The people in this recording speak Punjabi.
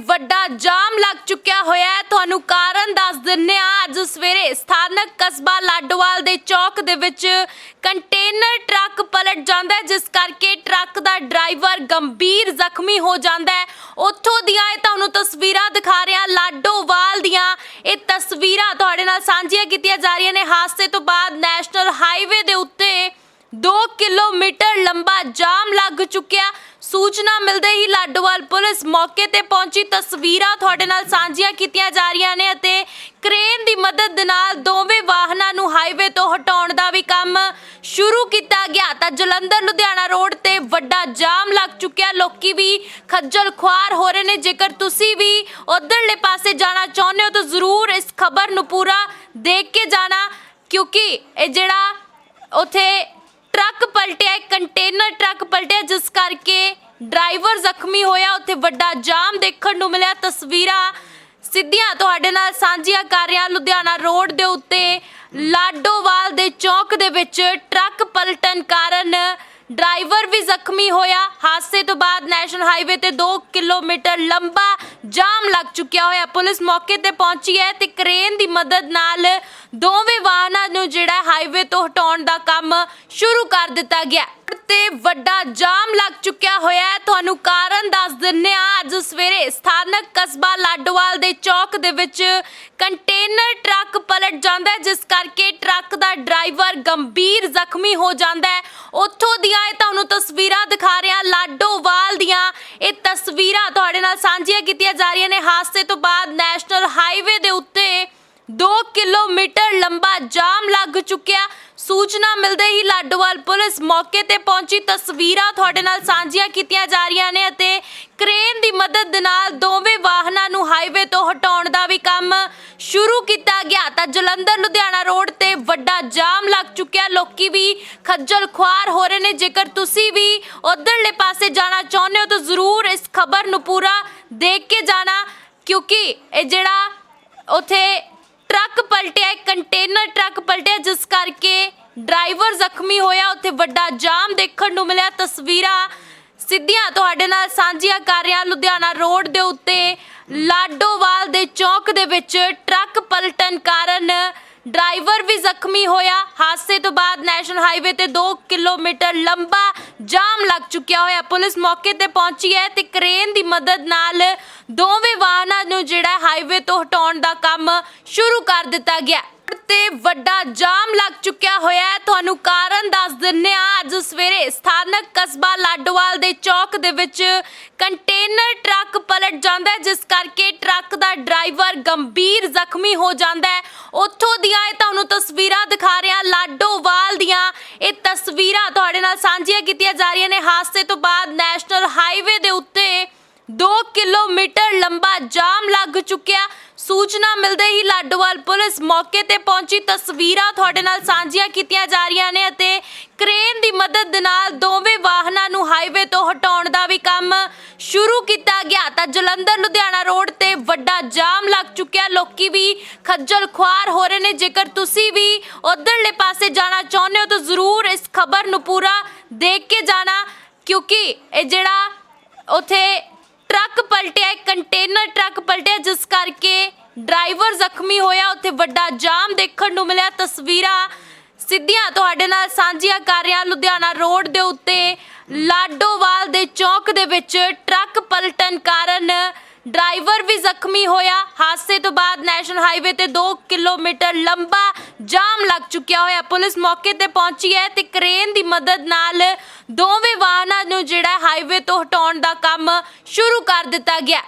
ਵੱਡਾ ਜਾਮ ਲੱਗ ਚੁੱਕਿਆ ਹੋਇਆ ਹੈ। ਤੁਹਾਨੂੰ ਕਾਰਨ ਦੱਸ ਦਿੰਨੇ ਆ ਅੱਜ ਸਵੇਰੇ ਸਥਾਨਕ ਕਸਬਾ ਲਾਡੋਵਾਲ ਦੇ ਚੌਕ ਦੇ ਵਿੱਚ ਕੰਟੇਨਰ ਟਰੱਕ ਪਲਟ ਜਾਂਦਾ ਹੈ, ਜਿਸ ਕਰਕੇ ਟਰੱਕ ਦਾ ਡਰਾਈਵਰ ਗੰਭੀਰ ਜ਼ਖਮੀ ਹੋ ਜਾਂਦਾ ਹੈ। ਉੱਥੋਂ ਦੀਆਂ ਇਹ ਤੁਹਾਨੂੰ ਤਸਵੀਰਾਂ ਦਿਖਾ ਰਿਹਾ ਲਾਡੋਵਾਲ ਦੀਆਂ। ਇਹ ਤਸਵੀਰਾਂ ਤੁਹਾਡੇ ਨਾਲ ਸਾਂਝੀਆਂ ਕੀਤੀਆਂ ਜਾ ਰਹੀਆਂ ਨੇ। ਹਾਦਸੇ ਤੋਂ ਬਾਅਦ ਨੈਸ਼ਨਲ ਹਾਈਵੇ ਦੇ ਉੱਤੇ 2 ਕਿਲੋਮੀਟਰ ਲੰਬਾ ਜਾਮ ਲੱਗ ਚੁੱਕਿਆ। ਸੂਚਨਾ ਮਿਲਦੇ ਹੀ ਲਾਡੋਵਾਲ ਪੁਲਿਸ ਮੌਕੇ ਤੇ ਪਹੁੰਚੀ। ਤਸਵੀਰਾਂ ਤੁਹਾਡੇ ਨਾਲ ਸਾਂਝੀਆਂ ਕੀਤੀਆਂ ਜਾ ਰਹੀਆਂ ਨੇ ਅਤੇ ਕ੍ਰੇਨ ਦੀ ਮਦਦ ਦੇ ਨਾਲ ਦੋਵੇਂ ਵਾਹਨਾਂ ਨੂੰ ਹਾਈਵੇ ਤੋਂ ਹਟਾਉਣ ਦਾ ਵੀ ਕੰਮ ਸ਼ੁਰੂ ਕੀਤਾ ਗਿਆ। ਤਾਂ ਜਲੰਧਰ, ਲੁਧਿਆਣਾ ਰੋਡ ਤੇ ਵੱਡਾ ਜਾਮ ਲੱਗ ਚੁੱਕਿਆ। ਲੋਕੀ ਵੀ ਖੱਜਲ ਖੁਆਰ ਹੋ ਰਹੇ ਨੇ। ਜੇਕਰ ਤੁਸੀਂ ਵੀ ਉਧਰਲੇ ਪਾਸੇ ਜਾਣਾ ਚਾਹੁੰਦੇ ਹੋ ਤਾਂ ਜ਼ਰੂਰ ਇਸ ਖਬਰ ਨੂੰ ਪੂਰਾ ਦੇਖ ਕੇ ਜਾਣਾ, ਕਿਉਂਕਿ ਇਹ ਜਿਹੜਾ ਉਥੇ ਟਰੱਕ ਪਲਟਿਆ, ਇੱਕ ਕੰਟੇਨਰ ਟਰੱਕ ਪਲਟਿਆ, ਜਿਸ ਕਰਕੇ ਡਰਾਈਵਰ ਜ਼ਖਮੀ ਹੋਇਆ, ਉੱਥੇ ਵੱਡਾ ਜਾਮ ਦੇਖਣ ਨੂੰ ਮਿਲਿਆ। ਤਸਵੀਰਾਂ ਸਿੱਧੀਆਂ ਤੁਹਾਡੇ ਨਾਲ ਸਾਂਝੀਆਂ ਕਰ ਰਿਹਾ ਲੁਧਿਆਣਾ ਰੋਡ ਦੇ ਉੱਤੇ। ਲਾਡੋਵਾਲ ਦੇ ਚੌਕ ਦੇ ਵਿੱਚ ਟਰੱਕ ਪਲਟਣ ਕਾਰਨ ਡਰਾਈਵਰ ਵੀ ਜ਼ਖਮੀ ਹੋਇਆ। ਹਾਦਸੇ ਤੋਂ ਬਾਅਦ ਨੈਸ਼ਨਲ ਹਾਈਵੇ ਤੇ 2 ਕਿਲੋਮੀਟਰ ਲੰਬਾ ਜਾਮ ਲੱਗ ਚੁੱਕਿਆ ਹੋਇਆ। ਪੁਲਿਸ ਮੌਕੇ ਤੇ ਪਹੁੰਚੀ ਹੈ ਤੇ ਕ੍ਰੇਨ ਦੀ ਮਦਦ ਨਾਲ ਦੋਵੇਂ ਵਾਹਨਾਂ ਨੂੰ ਜਿਹੜਾ ਹਾਈਵੇ ਤੋਂ ਹਟਾਉਣ ਦਾ ਕੰਮ ਸ਼ੁਰੂ ਕਰ ਦਿੱਤਾ ਗਿਆ। ਤੇ ਵੱਡਾ ਜਾਮ ਲੱਗ ਚੁੱਕਿਆ ਹੋਇਆ ਹੈ। ਤੁਹਾਨੂੰ ਕਾਰਨ ਦੱਸ ਦਿੰਨੇ ਆ ਅੱਜ ਸਵੇਰੇ ਸਥਾਨਕ ਕਸਬਾ ਲਾਡੋਵਾਲ ਦੇ ਚੌਕ ਦੇ ਵਿੱਚ ਕੰਟੇਨਰ ਟਰੱਕ ਪਲਟ ਜਾਂਦਾ ਹੈ, ਜਿਸ ਕਰਕੇ ਟਰੱਕ ਦਾ ਡਰਾਈਵਰ ਗੰਭੀਰ ਜ਼ਖਮੀ ਹੋ ਜਾਂਦਾ ਹੈ। ਉੱਥੋਂ ਦੀਆਂ ਇਹ ਤੁਹਾਨੂੰ ਤਸਵੀਰਾਂ ਦਿਖਾ ਰਿਹਾ ਲਾਡੋਵਾਲ ਦੀਆਂ ਇਹ ਤਸਵੀਰਾਂ ਤੁਹਾਡੇ ਨਾਲ ਸਾਂਝੀਆਂ ਕੀਤੀਆਂ ਜਾ ਰਹੀਆਂ ਨੇ। ਹਾਦਸੇ ਤੋਂ ਬਾਅਦ ਨੈਸ਼ਨਲ ਹਾਈਵੇ ਦੇ ਉੱਤੇ 2 ਕਿਲੋਮੀਟਰ ਲੰਬਾ ਜਾਮ ਲੱਗ ਚੁੱਕਿਆ। ਸੂਚਨਾ ਮਿਲਦੇ ਹੀ ਲਾਡੋਵਾਲ ਪੁਲਿਸ ਮੌਕੇ ਤੇ ਪਹੁੰਚੀ। ਤਸਵੀਰਾਂ ਤੁਹਾਡੇ ਨਾਲ ਸਾਂਝੀਆਂ ਕੀਤੀਆਂ ਜਾ ਰਹੀਆਂ ਨੇ ਅਤੇ ਕ੍ਰੇਨ ਦੀ ਮਦਦ ਦੇ ਨਾਲ ਦੋਵੇਂ ਵਾਹਨਾਂ ਨੂੰ ਹਾਈਵੇ ਤੋਂ ਹਟਾਉਣ ਦਾ ਵੀ ਕੰਮ ਸ਼ੁਰੂ ਕੀਤਾ ਗਿਆ। ਤਾਂ ਜਲੰਧਰ, ਲੁਧਿਆਣਾ ਰੋਡ ਤੇ ਵੱਡਾ ਜਾਮ ਲੱਗ ਚੁੱਕਿਆ। ਲੋਕੀ ਵੀ ਖੱਜਲ ਖੁਆਰ ਹੋ ਰਹੇ ਨੇ। ਜੇਕਰ ਤੁਸੀਂ ਵੀ ਉਧਰਲੇ ਪਾਸੇ ਜਾਣਾ ਚਾਹੁੰਦੇ ਹੋ, ਤਾਂ ਜ਼ਰੂਰ ਇਸ ਖਬਰ ਨੂੰ ਪੂਰਾ ਦੇਖ ਕੇ ਜਾਣਾ, ਕਿਉਂਕਿ ਇਹ ਜਿਹੜਾ ਉਥੇ ਟਰੱਕ ਪਲਟਿਆ, ਇੱਕ ਕੰਟੇਨਰ ਟਰੱਕ ਪਲਟਿਆ, ਜਿਸ ਕਰਕੇ ਡਰਾਈਵਰ ਜ਼ਖਮੀ ਹੋਇਆ, ਉੱਥੇ ਵੱਡਾ ਜਾਮ ਦੇਖਣ ਨੂੰ ਮਿਲਿਆ। ਤਸਵੀਰਾਂ ਸਿੱਧੀਆਂ ਤੁਹਾਡੇ ਨਾਲ ਸਾਂਝੀਆਂ ਕਰ ਰਿਹਾ ਲੁਧਿਆਣਾ ਰੋਡ ਦੇ ਉੱਤੇ। ਲਾਡੋਵਾਲ ਦੇ ਚੌਕ ਦੇ ਵਿੱਚ ਟਰੱਕ ਪਲਟਣ ਕਾਰਨ ਡਰਾਈਵਰ ਵੀ ਜ਼ਖਮੀ ਹੋਇਆ। ਹਾਦਸੇ ਤੋਂ ਬਾਅਦ ਨੈਸ਼ਨਲ ਹਾਈਵੇ ਤੇ 2 ਕਿਲੋਮੀਟਰ ਲੰਬਾ ਜਾਮ ਲੱਗ ਚੁੱਕਿਆ ਹੋਇਆ। ਪੁਲਿਸ ਮੌਕੇ ਤੇ ਪਹੁੰਚੀ ਹੈ ਤੇ ਕ੍ਰੇਨ ਦੀ ਮਦਦ ਨਾਲ ਦੋਵੇਂ ਵਾਹਨਾਂ ਨੂੰ ਜਿਹੜਾ ਹਾਈਵੇ ਤੋਂ ਹਟਾਉਣ ਦਾ ਕੰਮ ਸ਼ੁਰੂ ਕਰ ਦਿੱਤਾ ਗਿਆ। ਤੇ ਵੱਡਾ ਜਾਮ ਲੱਗ ਚੁੱਕਿਆ ਹੋਇਆ ਹੈ। ਤੁਹਾਨੂੰ ਕਾਰਨ ਦੱਸ ਦਿੰਨੇ ਆ ਅੱਜ ਸਵੇਰੇ ਸਥਾਨਕ ਕਸਬਾ ਲਾਡੋਵਾਲ ਦੇ ਚੌਕ ਦੇ ਵਿੱਚ ਕੰਟੇਨਰ ਟਰੱਕ ਪਲਟ ਜਾਂਦਾ ਹੈ, ਜਿਸ ਕਰਕੇ ਟਰੱਕ ਦਾ ਡਰਾਈਵਰ ਗੰਭੀਰ ਜ਼ਖਮੀ ਹੋ ਜਾਂਦਾ ਹੈ। ਉੱਥੋਂ ਦੀਆਂ ਇਹ ਤੁਹਾਨੂੰ ਤਸਵੀਰਾਂ ਦਿਖਾ ਰਿਹਾ ਲਾਡੋਵਾਲ ਦੀਆਂ ਇਹ ਤਸਵੀਰਾਂ ਤੁਹਾਡੇ ਨਾਲ ਸਾਂਝੀਆਂ ਕੀਤੀਆਂ ਜਾ ਰਹੀਆਂ ਨੇ। ਹਾਦਸੇ ਤੋਂ ਬਾਅਦ ਨੈਸ਼ਨਲ ਹਾਈਵੇ ਦੇ ਉੱਤੇ 2 ਕਿਲੋਮੀਟਰ ਲੰਬਾ ਜਾਮ ਲੱਗ ਚੁੱਕਿਆ। ਸੂਚਨਾ ਮਿਲਦੇ ਹੀ ਲਾਡੋਵਾਲ ਪੁਲਿਸ ਮੌਕੇ ਤੇ ਪਹੁੰਚੀ। ਤਸਵੀਰਾਂ ਤੁਹਾਡੇ ਨਾਲ ਸਾਂਝੀਆਂ ਕੀਤੀਆਂ ਜਾ ਰਹੀਆਂ ਨੇ ਅਤੇ ਕ੍ਰੇਨ ਦੀ ਮਦਦ ਦੇ ਨਾਲ ਦੋਵੇਂ ਵਾਹਨਾਂ ਨੂੰ ਹਾਈਵੇ ਤੋਂ ਹਟਾਉਣ ਦਾ ਵੀ ਕੰਮ ਸ਼ੁਰੂ ਕੀਤਾ ਗਿਆ। ਤਾਂ ਜਲੰਧਰ, ਲੁਧਿਆਣਾ ਰੋਡ ਤੇ ਵੱਡਾ ਜਾਮ ਲੱਗ ਚੁੱਕਿਆ। ਲੋਕੀ ਵੀ ਖੱਜਲ ਖੁਆਰ ਹੋ ਰਹੇ ਨੇ। ਜੇਕਰ ਤੁਸੀਂ ਵੀ ਉਧਰਲੇ ਪਾਸੇ ਜਾਣਾ ਚਾਹੁੰਦੇ ਹੋ, ਤਾਂ ਜ਼ਰੂਰ ਇਸ ਖਬਰ ਨੂੰ ਪੂਰਾ ਦੇਖ ਕੇ ਜਾਣਾ। ਕਿਉਂਕਿ ਇਹ ਜਿਹੜਾ ਉਥੇ ਕੰਟੇਨਰ ਟਰੱਕ ਪਲਟਿਆ, ਜਿਸ ਕਰਕੇ ਡਰਾਈਵਰ ਜ਼ਖਮੀ ਹੋਇਆ। ਉੱਥੇ ਵੱਡਾ ਜਾਮ ਦੇਖਣ ਨੂੰ ਮਿਲਿਆ। ਤਸਵੀਰਾਂ ਸਿੱਧੀਆਂ ਤੁਹਾਡੇ ਨਾਲ ਸਾਂਝੀਆਂ ਕਰ ਰਿਹਾ ਲੁਧਿਆਣਾ ਰੋਡ ਦੇ ਉੱਤੇ। ਲਾਡੋਵਾਲ ਦੇ ਚੌਕ ਦੇ ਵਿੱਚ ਟਰੱਕ ਪਲਟਣ ਕਾਰਨ ਡਰਾਈਵਰ ਵੀ ਜ਼ਖਮੀ ਹੋਇਆ। ਹਾਦਸੇ ਤੋਂ ਬਾਅਦ ਨੈਸ਼ਨਲ ਹਾਈਵੇ ਤੇ 2 ਕਿਲੋਮੀਟਰ ਲੰਬਾ ਜਾਮ ਲੱਗ ਚੁੱਕਿਆ ਹੋਇਆ। ਪੁਲਿਸ ਮੌਕੇ ਤੇ ਪਹੁੰਚੀ ਹੈ ਤੇ ਕ੍ਰੇਨ ਦੀ ਮਦਦ ਨਾਲ ਦੋਵੇਂ ਵਾਹਨਾਂ ਨੂੰ ਜਿਹੜਾ ਹਾਈਵੇ ਤੋਂ ਹਟਾਉਣ ਦਾ ਕੰਮ ਸ਼ੁਰੂ ਕਰ ਦਿੱਤਾ ਗਿਆ।